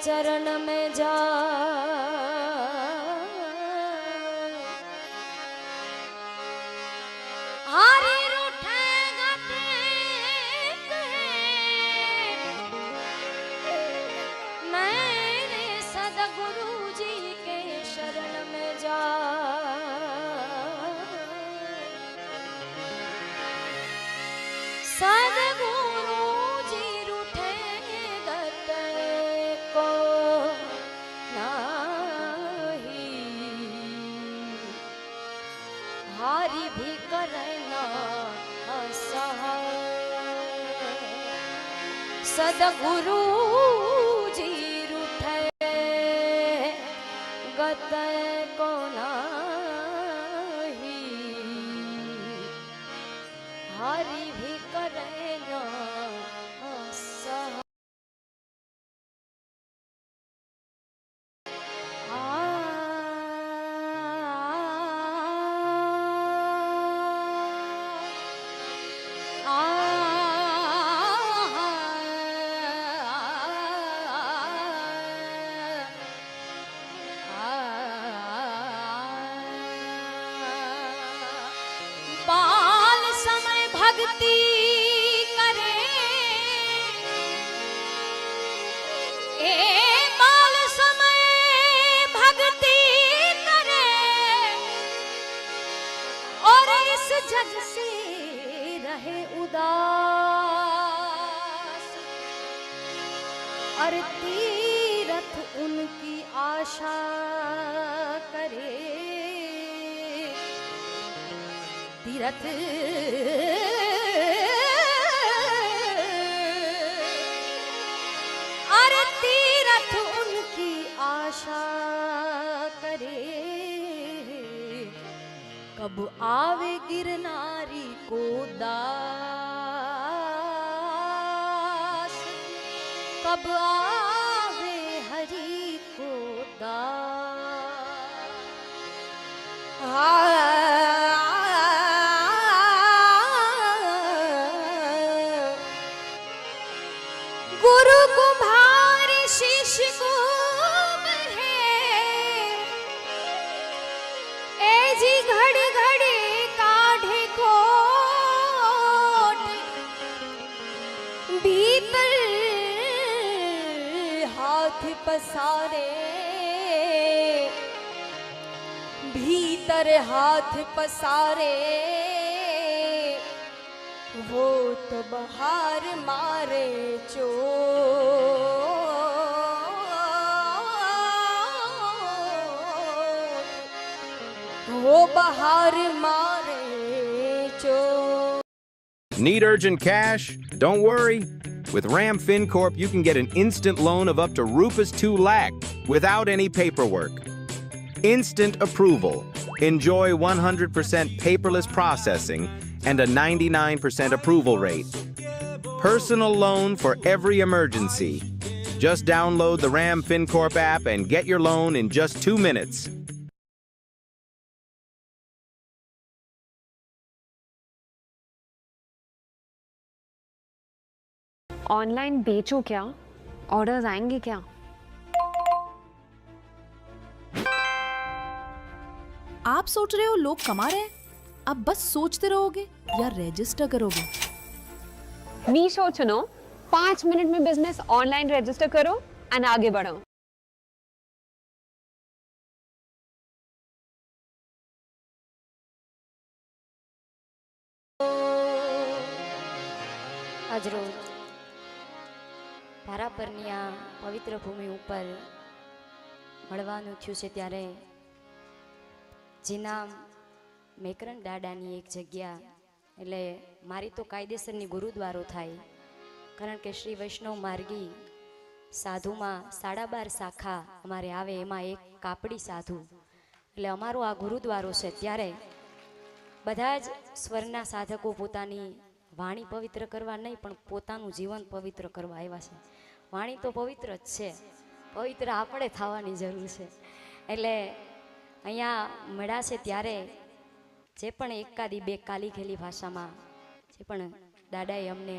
सदगुरु के चरण તીરથ અરે તીરથ ઉનકી આશા કરે કબ આવે ગિરનારી કોદા કબ આવે हाथ पसारे भीतर हाथ पसारे वो तो बाहर मारे चोट वो बाहर मारे चोट Need urgent cash? Don't worry. With Ram FinCorp, you can get an instant loan of up to Rufus 2 lakh without any paperwork. Instant approval. Enjoy 100% paperless processing and a 99% approval rate. Personal loan for every emergency. Just download the Ram FinCorp app and get your loan in just two minutes. Online बेचो क्या? Orders आएँगे क्या? आप सोच रहे हो लोग कमा रहे हैं? आप बस सोचते रहोगे या रजिस्टर करोगे? मीशो चुनो पाँच मिनट में बिज़नेस ऑनलाइन रजिस्टर करो एंड आगे बढ़ो। अजरूर ભારાપરની આ પવિત્ર ભૂમિ ઉપર મળવાનું થયું છે ત્યારે જીનામ મેકરણ દાડાની એક જગ્યા, એટલે મારી તો કાયદેસરની ગુરુદ્વારો થાય, કારણ કે શ્રી વૈષ્ણવ માર્ગી સાધુમાં સાડા બાર શાખા અમારે આવે, એમાં એક કાપડી સાધુ. એટલે અમારો આ ગુરુદ્વારો છે ત્યારે બધા જ સ્વરના સાધકો પોતાની વાણી પવિત્ર કરવા નહીં, પણ પોતાનું જીવન પવિત્ર કરવા આવ્યા છે. વાણી તો પવિત્ર જ છે. પવિત્ર આપણે થવાની જરૂર છે. એટલે અહીંયા મળ્યા છે ત્યારે જે પણ એકાદી બે કાલી ખેલી ભાષામાં જે પણ દાદાએ અમને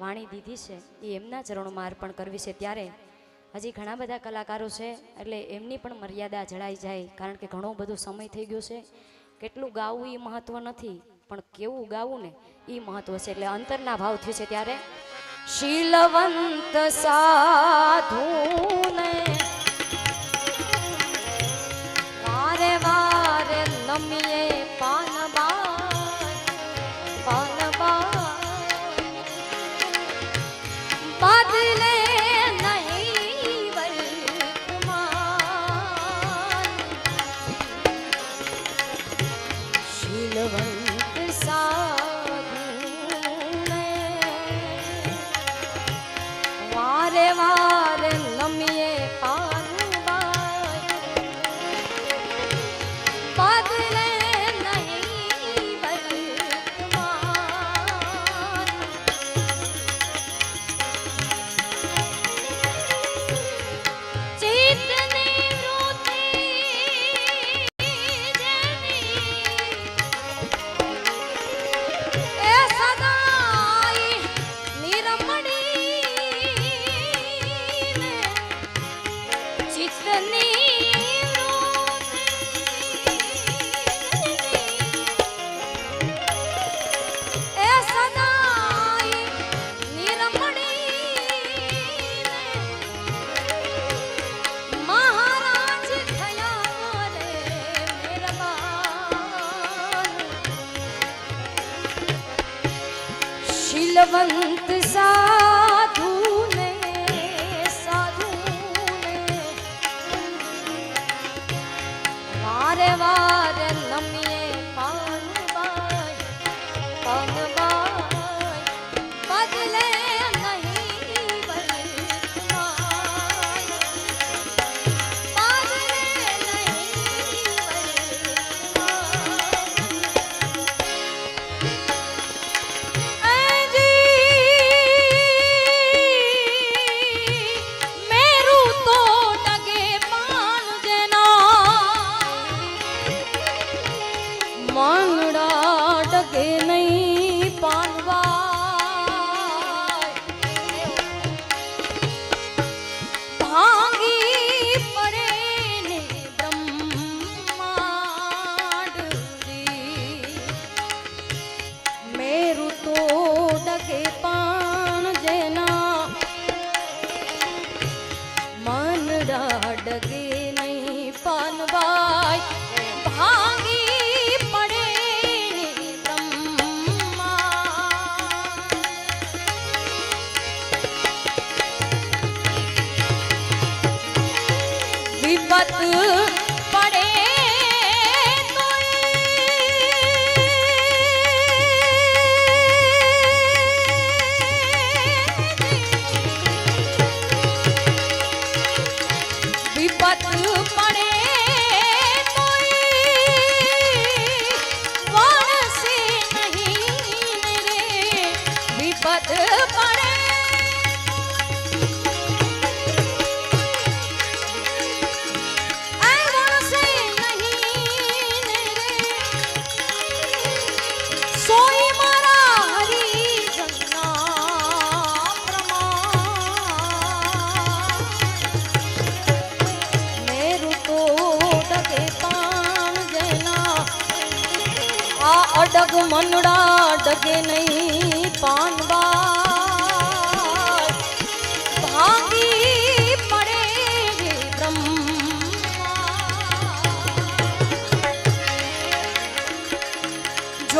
વાણી દીધી છે, એ એમના ચરણોમાં અર્પણ કરવી છે. ત્યારે હજી ઘણા બધા કલાકારો છે, એટલે એમની પણ મર્યાદા જળાઈ જાય, કારણ કે ઘણો બધો સમય થઈ ગયો છે. કેટલું ગાવું એ મહત્વ નથી, પણ કેવું ગાવું ને એ મહત્વ છે. એટલે અંતરના ભાવ થયું છે ત્યારે શીલવંત સાધુને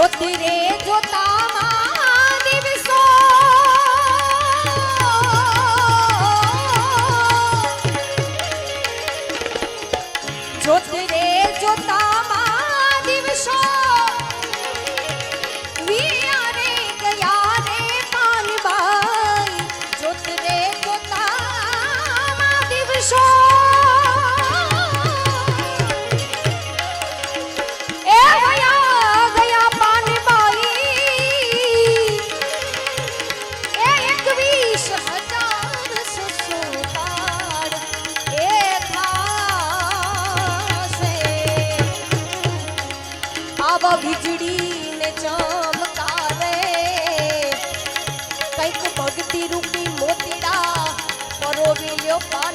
জ্যোতিরে জোতা পান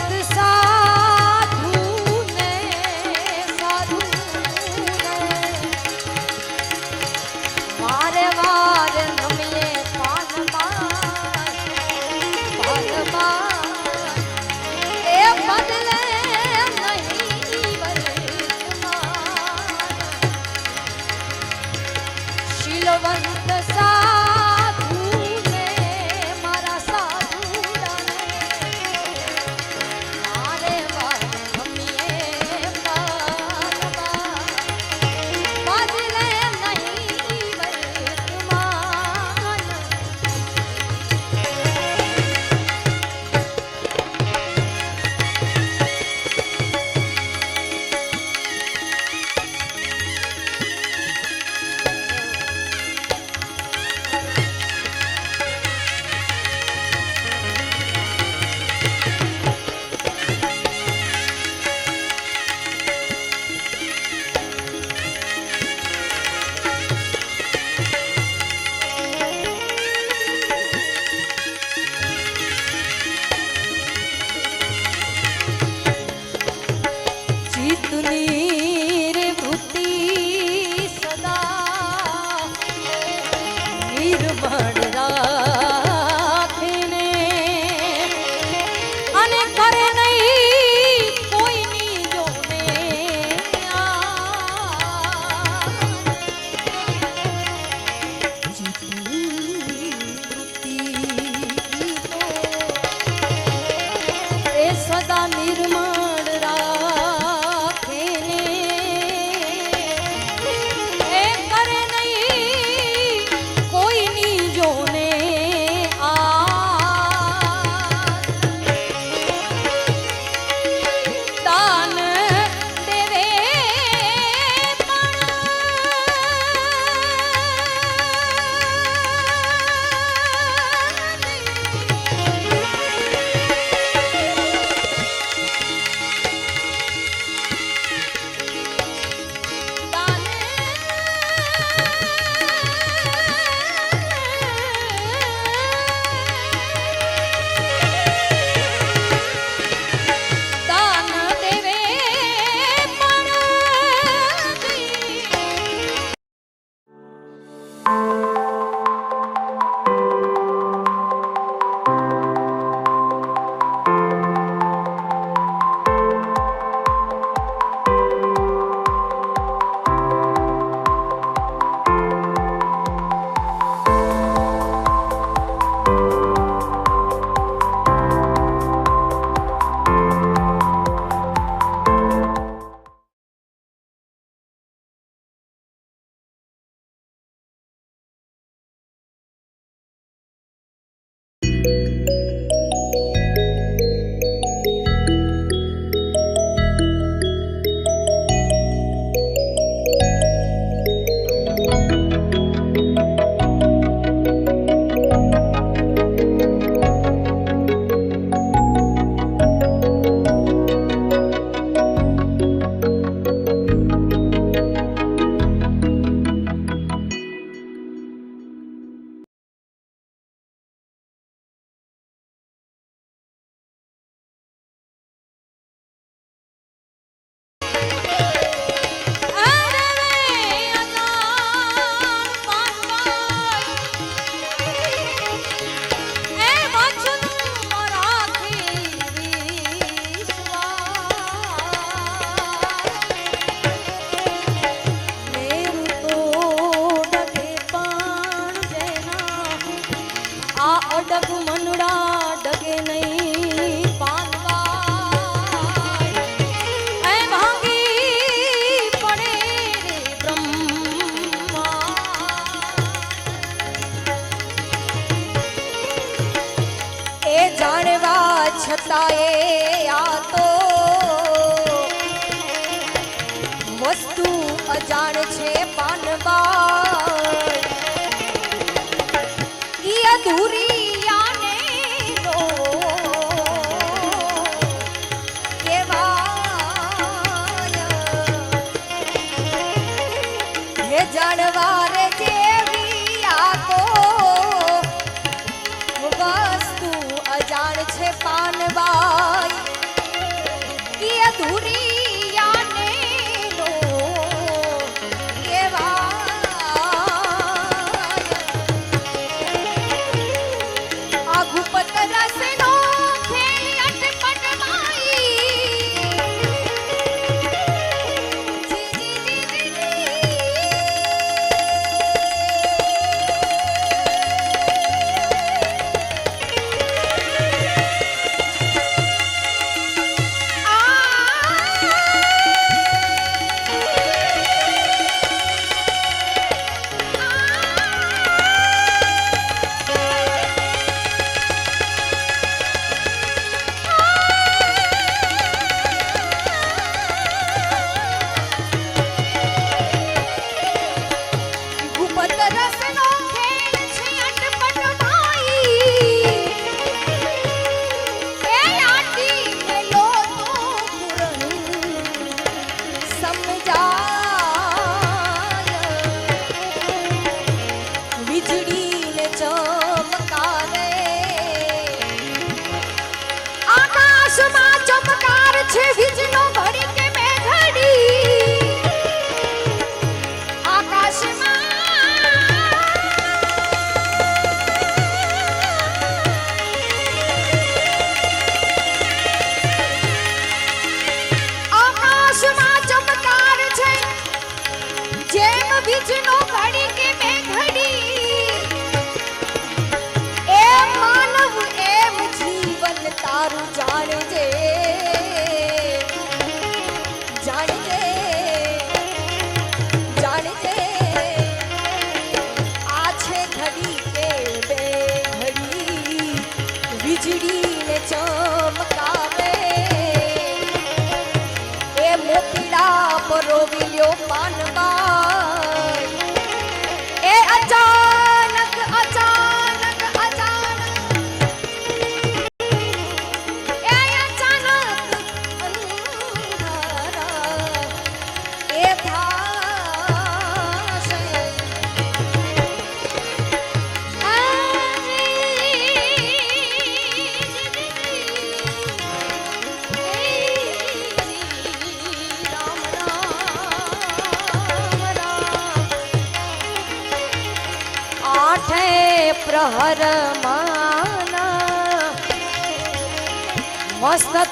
দিলে চোখ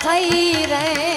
خيرا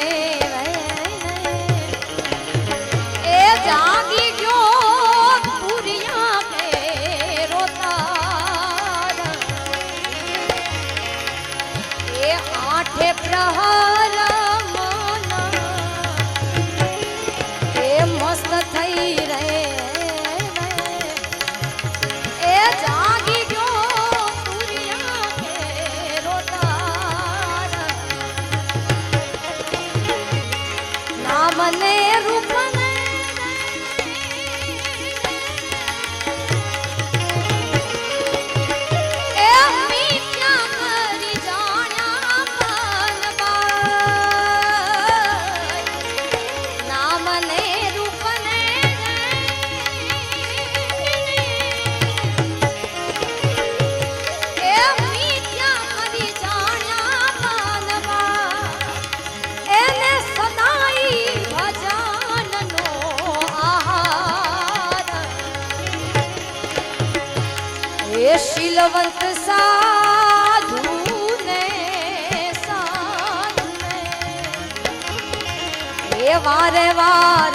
એ શીલવંત સાધુને સાધુને એ વારે વાર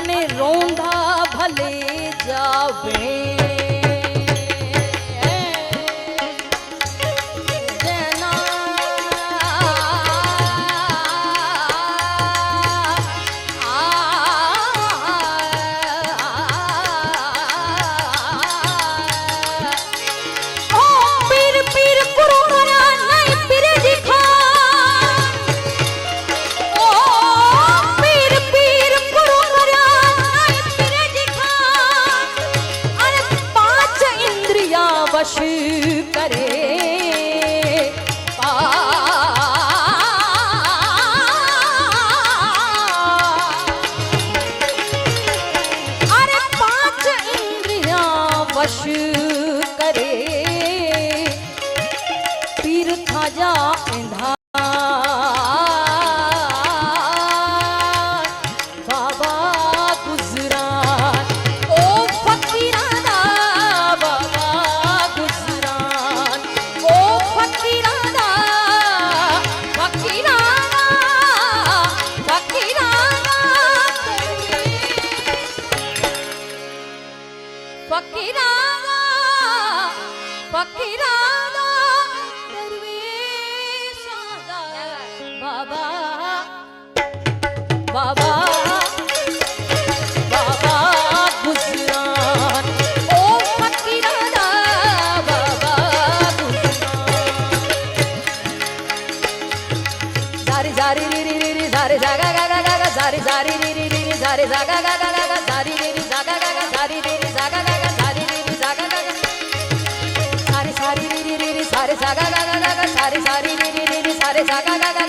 અને રોંધા ભલે જાવે. ধ্বজ sari sari ri ri ri sari sa ga ga ga ga sari sari ri ri ri sari sa ga ga ga